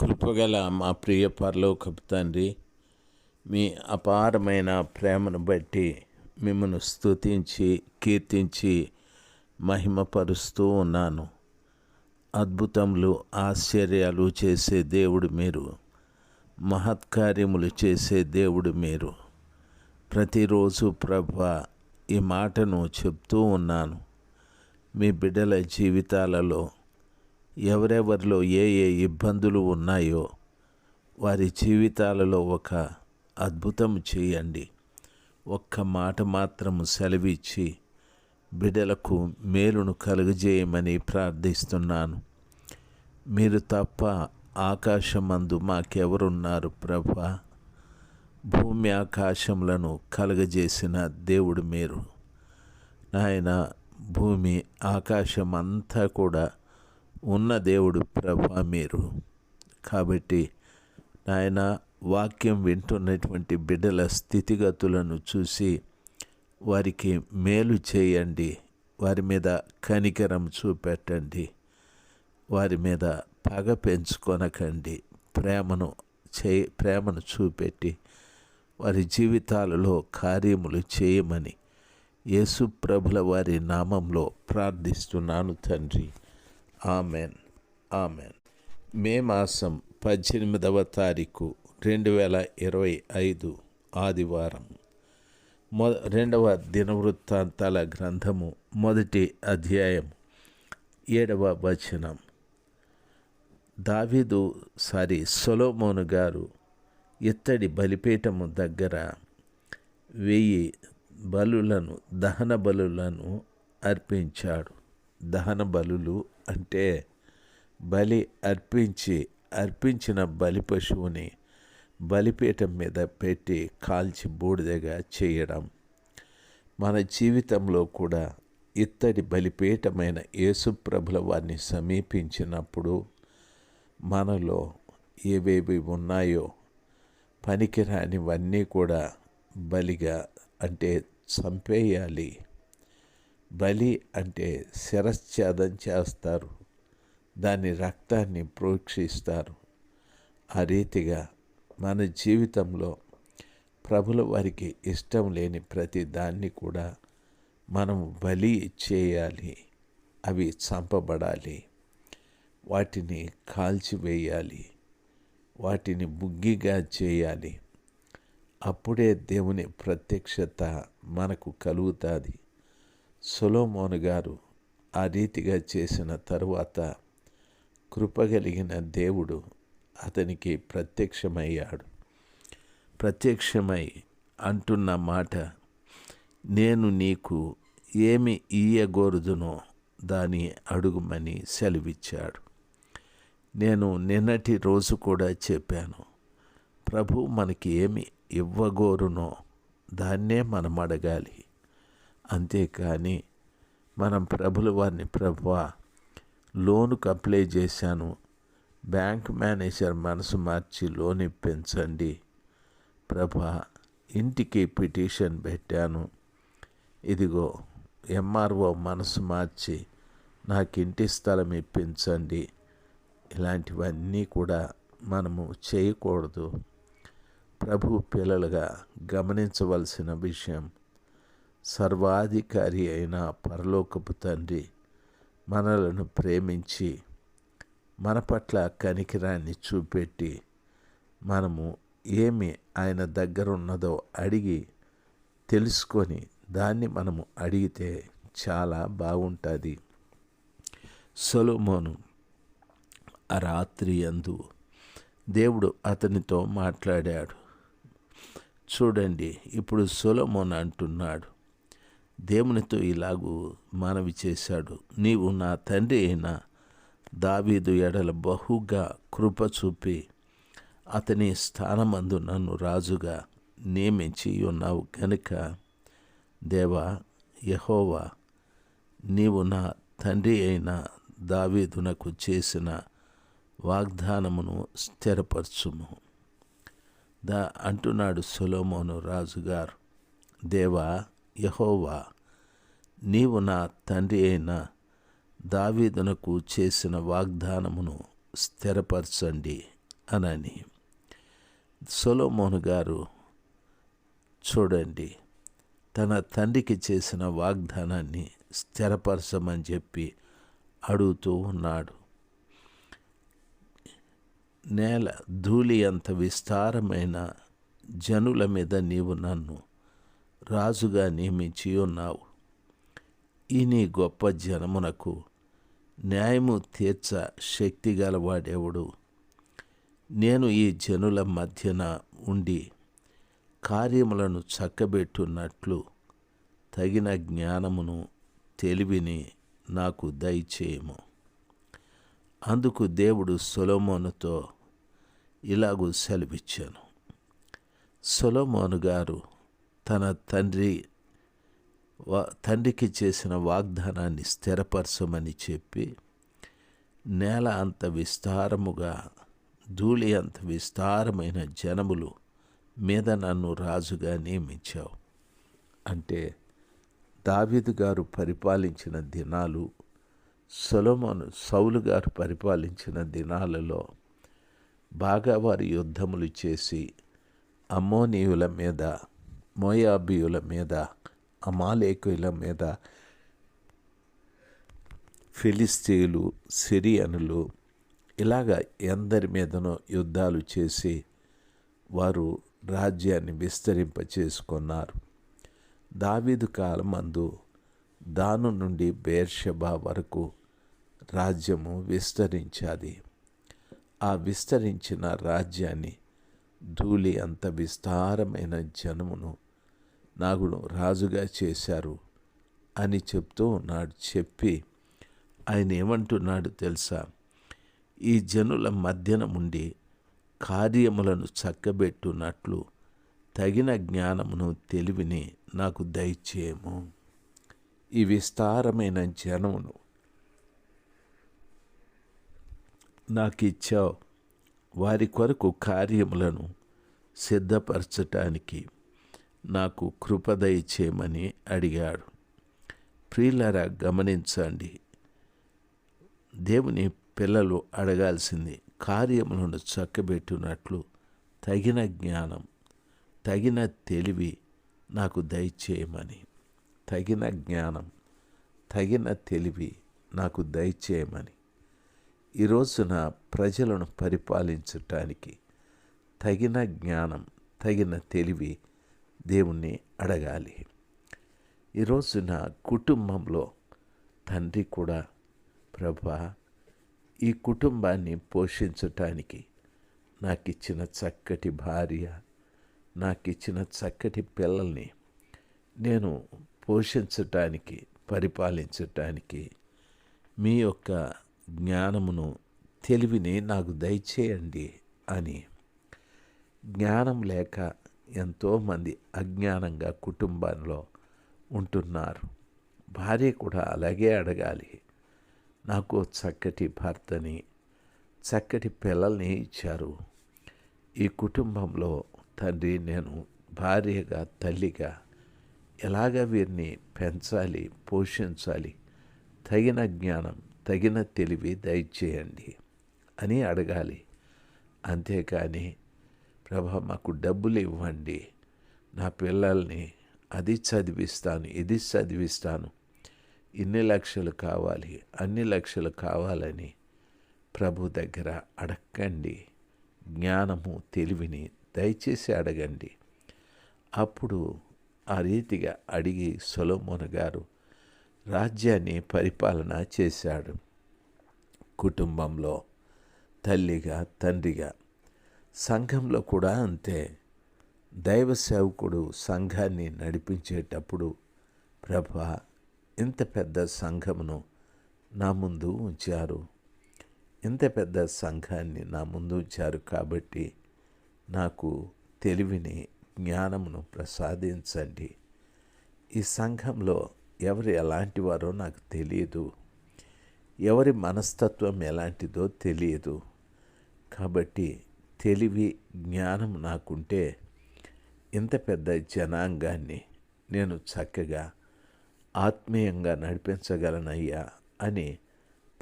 కృపగల మా ప్రియ పరలోకపు తండ్రి మీ అపారమైన ప్రేమను బట్టి మిమ్మల్ని స్తుతించి కీర్తించి మహిమపరుస్తూ ఉన్నాను. అద్భుతములు ఆశ్చర్యాలు చేసే దేవుడు మీరు. మహత్కార్యములు చేసే దేవుడు మీరు. ప్రతిరోజు ప్రభ ఈ మాటను చెప్తూ ఉన్నాను. మీ బిడ్డల జీవితాలలో ఎవరెవరిలో ఏ ఏ ఇబ్బందులు ఉన్నాయో వారి జీవితాలలో ఒక అద్భుతం చేయండి. ఒక్క మాట మాత్రము సెలవిచ్చి బిడ్డలకు మేలును కలుగజేయమని ప్రార్థిస్తున్నాను. మీరు తప్ప ఆకాశమందు మాకెవరున్నారు ప్రభా? భూమి ఆకాశములను కలగజేసిన దేవుడు మీరు. నాయన భూమి ఆకాశం అంతా కూడా ఉన్న దేవుడు ప్రభా మీరు. కాబట్టి నాయన వాక్యం వింటున్నటువంటి బిడ్డల స్థితిగతులను చూసి వారికి మేలు చేయండి. వారి మీద కనికరం చూపెట్టండి. వారి మీద పగ పెంచుకొనకండి. ప్రేమను చే ప్రేమను చూపెట్టి వారి జీవితాలలో కార్యములు చేయమని యేసు ప్రభుల వారి నామంలో ప్రార్థిస్తున్నాను తండ్రి. ఆమెన్. ఆమెన్. మే మాసం పద్దెనిమిదవ తారీఖు రెండు వేల ఇరవై ఐదు ఆదివారం. మొ రెండవ దినవృత్తాంతాల గ్రంథము మొదటి అధ్యాయం ఏడవ వచనం. దావీదు సారీ సొలోమోను గారు ఇత్తడి బలిపీఠము దగ్గర వెయ్యి బలులను దహన బలులను అర్పించాడు. దహన బలులు అంటే బలి అర్పించి అర్పించిన బలి పశువుని బలిపీఠం మీద పెట్టి కాల్చి బూడిదగా చేయడం. మన జీవితంలో కూడా ఇత్తడి బలిపీఠమైన యేసుప్రభుల వారిని సమీపించినప్పుడు మనలో ఏవేవి ఉన్నాయో పనికిరానివన్నీ కూడా బలిగా అంటే చంపేయాలి. బలి అంటే శిరశ్ఛేదం చేస్తారు. దాని రక్తాన్ని ప్రోక్షిస్తారు. ఆ రీతిగా మన జీవితంలో ప్రభుల వారికి ఇష్టం లేని ప్రతి దాన్ని కూడా మనం బలి చేయాలి. అవి చంపబడాలి. వాటిని కాల్చివేయాలి. వాటిని బుగ్గిగా చేయాలి. అప్పుడే దేవుని ప్రత్యక్షత మనకు కలుగుతుంది. సొలోమోను గారు ఆ రీతిగా చేసిన తరువాత కృపగలిగిన దేవుడు అతనికి ప్రత్యక్షమయ్యాడు. ప్రత్యక్షమై అంటున్న మాట నేను నీకు ఏమి ఇయ్యగోరుదునో దాని అడుగుమని సెలవిచ్చాడు. నేను నిన్నటి రోజు కూడా చెప్పాను ప్రభు మనకి ఏమి ఇవ్వగోరునో దాన్నే మనం అడగాలి. అంతేకాని మనం ప్రభుల వారిని ప్రభు లోనుకు అప్లై చేశాను. బ్యాంక్ మేనేజర్ మనసు మార్చి లోన్ ఇప్పించండి. ప్రభా ఇంటికి పిటిషన్ పెట్టాను. ఇదిగో ఎంఆర్ఓ మనసు మార్చి నాకు ఇంటి స్థలం ఇప్పించండి. ఇలాంటివన్నీ కూడా మనము చేయకూడదు. ప్రభు పిల్లలుగా గమనించవలసిన విషయం సర్వాధికారి అయిన పరలోకపు తండ్రి మనలను ప్రేమించి మన పట్ల కనికిరాన్ని చూపెట్టి మనము ఏమి ఆయన దగ్గర ఉన్నదో అడిగి తెలుసుకొని దాన్ని మనము అడిగితే చాలా బాగుంటుంది. సొలోమోను ఆ రాత్రి అందు దేవుడు అతనితో మాట్లాడాడు. చూడండి ఇప్పుడు సొలోమోన్ అంటున్నాడు. దేవునితో ఇలాగూ మనవి చేశాడు. నీవు నా తండ్రి అయిన దావీదు ఎడల బహుగా కృప చూపి అతని స్థానమందు నన్ను రాజుగా నియమించి ఉన్నావు కనుక దేవా యహోవా నీవు నా తండ్రి అయిన దావీదునకు చేసిన వాగ్దానమును స్థిరపరచుము. దా అంటున్నాడు సొలోమోను రాజుగారు దేవా యహోవా నీవు నా తండ్రి అయిన దావీదునకు చేసిన వాగ్దానమును స్థిరపరచండి అనని. సొలోమోను గారు చూడండి తన తండ్రికి చేసిన వాగ్దానాన్ని స్థిరపరచమని చెప్పి అడుగుతూ ఉన్నాడు. నేల ధూళి అంత విస్తారమైన జనుల మీద నీవు నన్ను రాజుగా నియమించి ఉన్నావు. ఈ నీ గొప్ప జనమునకు న్యాయము తీర్చ శక్తి గలవాడెవడు? నేను ఈ జనుల మధ్యన ఉండి కార్యములను చక్కబెట్టున్నట్లు తగిన జ్ఞానమును తెలివిని నాకు దయచేయము. అందుకు దేవుడు సొలోమోనుతో ఇలాగూ సెలవిచ్చాను. సొలోమోను గారు తన తండ్రి తండ్రికి చేసిన వాగ్దానాన్ని స్థిరపరచమని చెప్పి నేల అంత విస్తారముగా ధూళి అంత విస్తారమైన జనములు మీద నన్ను రాజుగా నియమించావు. అంటే దావిదు గారు పరిపాలించిన దినాలు సొలమోను సౌలు గారు పరిపాలించిన దినాలలో బాగా వారి యుద్ధములు చేసి అమ్మోనీయుల మీద మోయాబియుల మీద అమాలేకుల మీద ఫిలిస్తీయులు సిరియనులు ఇలాగ ఎందరి మీదనో యుద్ధాలు చేసి వారు రాజ్యాన్ని విస్తరింప చేసుకున్నారు దావీదు కాలమందు దాను నుండి బేర్షబా వరకు రాజ్యము విస్తరించాది. ఆ విస్తరించిన రాజ్యాన్ని ధూళి అంత విస్తారమైన జనమును నాగును రాజుగా చేశారు అని చెప్తూ ఉన్నాడు. చెప్పి ఆయన ఏమంటున్నాడు తెలుసా? ఈ జనుల మధ్యన ఉండి కార్యములను చక్కబెట్టున్నట్లు తగిన జ్ఞానమును తెలివిని నాకు దయచేయము. ఈ విస్తారమైన జనమును నాకు ఇచ్చావు వారి కొరకు కార్యములను సిద్ధపరచటానికి నాకు కృపదయ చేయమని అడిగాడు. ప్రియులరా గమనించండి. దేవుని పిల్లలు అడగాల్సింది కార్యములను చక్కబెట్టినట్లు తగిన జ్ఞానం తగిన తెలివి నాకు దయచేయమని తగిన జ్ఞానం తగిన తెలివి నాకు దయచేయమని. ఈ రోజున ప్రజలను పరిపాలించటానికి తగిన జ్ఞానం తగిన తెలివి దేవుణ్ణి అడగాలి. ఈరోజు నా కుటుంబంలో తండ్రి కూడా ప్రభా ఈ కుటుంబాన్ని పోషించటానికి నాకు ఇచ్చిన చక్కటి భార్య నాకు ఇచ్చిన చక్కటి పిల్లల్ని నేను పోషించటానికి పరిపాలించటానికి మీ యొక్క జ్ఞానమును తెలివిని నాకు దయచేయండి అని జ్ఞానం లేక ఎంతోమంది అజ్ఞానంగా కుటుంబంలో ఉంటున్నారు. భార్య కూడా అలాగే అడగాలి. నాకు చక్కటి భర్తని చక్కటి పిల్లల్ని ఇచ్చారు. ఈ కుటుంబంలో తండ్రి నేను భార్యగా తల్లిగా ఎలాగ వీరిని పెంచాలి పోషించాలి తగిన జ్ఞానం తగిన తెలివి దయచేయండి అని అడగాలి. అంతేకాని ప్రభా మాకు డబ్బులు ఇవ్వండి. నా పిల్లల్ని అది చదివిస్తాను ఇది చదివిస్తాను. ఇన్ని లక్షలు కావాలి అన్ని లక్షలు కావాలని ప్రభు దగ్గర అడగండి జ్ఞానము తెలివిని దయచేసి అడగండి. అప్పుడు ఆ రీతిగా అడిగి సొలోమోన గారు రాజ్యాన్ని పరిపాలన చేశాడు. కుటుంబంలో తల్లిగా తండ్రిగా సంఘంలో కూడా అంతే. దైవ సేవకుడు సంఘాన్ని నడిపించేటప్పుడు ప్రభ ఇంత పెద్ద సంఘమును నా ముందు ఉంచారు. ఇంత పెద్ద సంఘాన్ని నా ముందు ఉంచారు కాబట్టి నాకు తెలివిని జ్ఞానమును ప్రసాదించండి. ఈ సంఘంలో ఎవరు ఎలాంటి వారో నాకు తెలియదు. ఎవరి మనస్తత్వం ఎలాంటిదో తెలియదు. కాబట్టి తెలివి జ్ఞానం నాకుంటే ఇంత పెద్ద జనాంగాన్ని నేను చక్కగా ఆత్మీయంగా నడిపించగలనయ్యా అని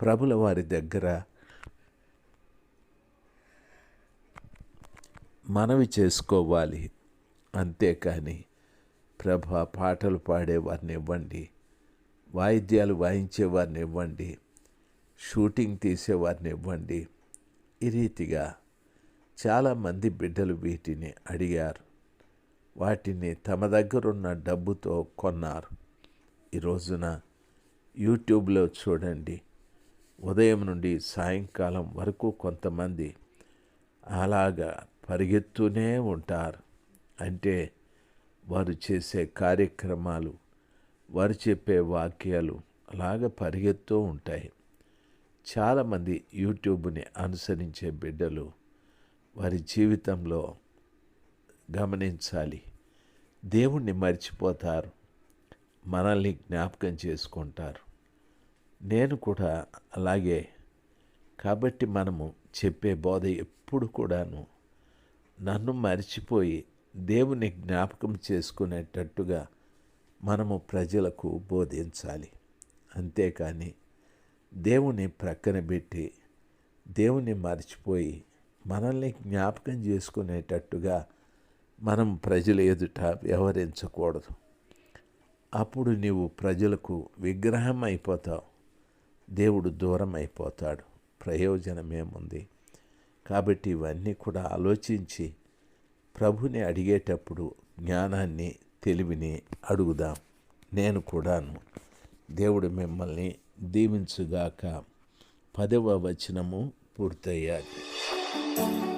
ప్రభుల వారి దగ్గర మనవి చేసుకోవాలి. అంతేకాని ప్రభ పాటలు పాడేవారిని ఇవ్వండి వాయిద్యాలు వాయించేవారిని ఇవ్వండి షూటింగ్ తీసేవారిని ఇవ్వండి. ఈ రీతిగా చాలామంది బిడ్డలు వీటిని అడిగారు. వాటిని తమ దగ్గరున్న డబ్బుతో కొన్నారు. ఈ రోజున యూట్యూబ్లో చూడండి. ఉదయం నుండి సాయంకాలం వరకు కొంతమంది అలాగా పరిగెత్తూనే ఉంటారు. అంటే వారు చేసే కార్యక్రమాలు వారు చెప్పే వాక్యాలు అలాగ పరిగెత్తూ ఉంటాయి. చాలామంది యూట్యూబ్ని అనుసరించే బిడ్డలు వారి జీవితంలో గమనించాలి. దేవుణ్ణి మర్చిపోతారు. మనల్ని జ్ఞాపకం చేసుకుంటారు. నేను కూడా అలాగే. కాబట్టి మనము చెప్పే బోధ ఎప్పుడు కూడాను నన్ను మర్చిపోయి దేవుని జ్ఞాపకం చేసుకునేటట్టుగా మనము ప్రజలకు బోధించాలి. అంతేకాని దేవుని ప్రక్కన పెట్టి దేవుని మర్చిపోయి మనల్ని జ్ఞాపకం చేసుకునేటట్టుగా మనం ప్రజల ఎదుట వ్యవహరించకూడదు. అప్పుడు నీవు ప్రజలకు విగ్రహం అయిపోతావు. దేవుడు దూరం అయిపోతాడు. ప్రయోజనమేముంది కాబట్టి ఇవన్నీ కూడా ఆలోచించి ప్రభుని అడిగేటప్పుడు జ్ఞానాన్ని తెలివిని అడుగుదాం. నేను కూడాను దేవుడు మిమ్మల్ని దీవించుగాక పదవ వచనము పూర్తయ్యాలి. thank you